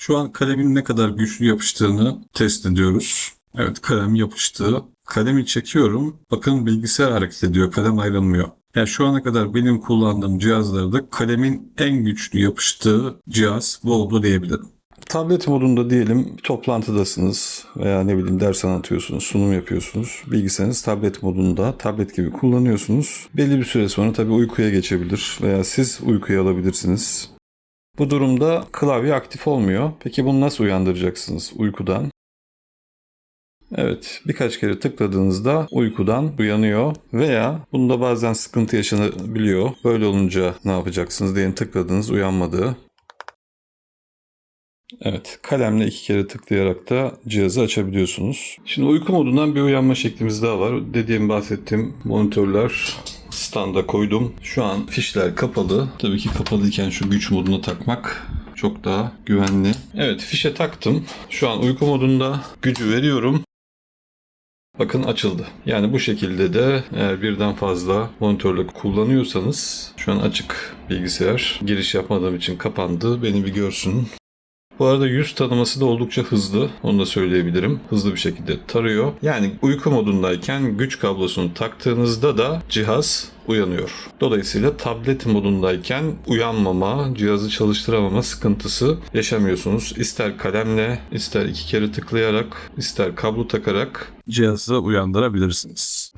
Şu an kalemin ne kadar güçlü yapıştığını test ediyoruz. Evet kalem yapıştı. Kalemi çekiyorum. Bakın bilgisayar hareket ediyor. Kalem ayrılmıyor. Yani şu ana kadar benim kullandığım cihazlarda kalemin en güçlü yapıştığı cihaz bu oldu diyebilirim. Tablet modunda diyelim toplantıdasınız veya ne bileyim ders anlatıyorsunuz, sunum yapıyorsunuz. Bilgisayarınız tablet modunda, tablet gibi kullanıyorsunuz. Belli bir süre sonra tabii uykuya geçebilir veya siz uykuya alabilirsiniz. Bu durumda klavye aktif olmuyor. Peki bunu nasıl uyandıracaksınız uykudan? Evet, birkaç kere tıkladığınızda uykudan uyanıyor veya bunda bazen sıkıntı yaşanabiliyor. Böyle olunca ne yapacaksınız diyelim tıkladınız uyanmadı. Evet, kalemle iki kere tıklayarak da cihazı açabiliyorsunuz. Şimdi uyku modundan bir uyanma şeklimiz daha var. Dediğim bahsettiğim monitörler standa koydum. Şu an fişler kapalı. Tabii ki kapalıyken şu güç moduna takmak çok daha güvenli. Evet, fişe taktım. Şu an uyku modunda gücü veriyorum. Bakın açıldı. Yani bu şekilde de eğer birden fazla monitörle kullanıyorsanız şu an açık bilgisayar. Giriş yapmadığım için kapandı. Beni bir görsün. Bu arada yüz tanıması da oldukça hızlı. Onu da söyleyebilirim. Hızlı bir şekilde tarıyor. Yani uyku modundayken güç kablosunu taktığınızda da cihaz uyanıyor. Dolayısıyla tablet modundayken uyanmama, cihazı çalıştıramama sıkıntısı yaşamıyorsunuz. İster kalemle, ister iki kere tıklayarak, ister kablo takarak Cihazı uyandırabilirsiniz.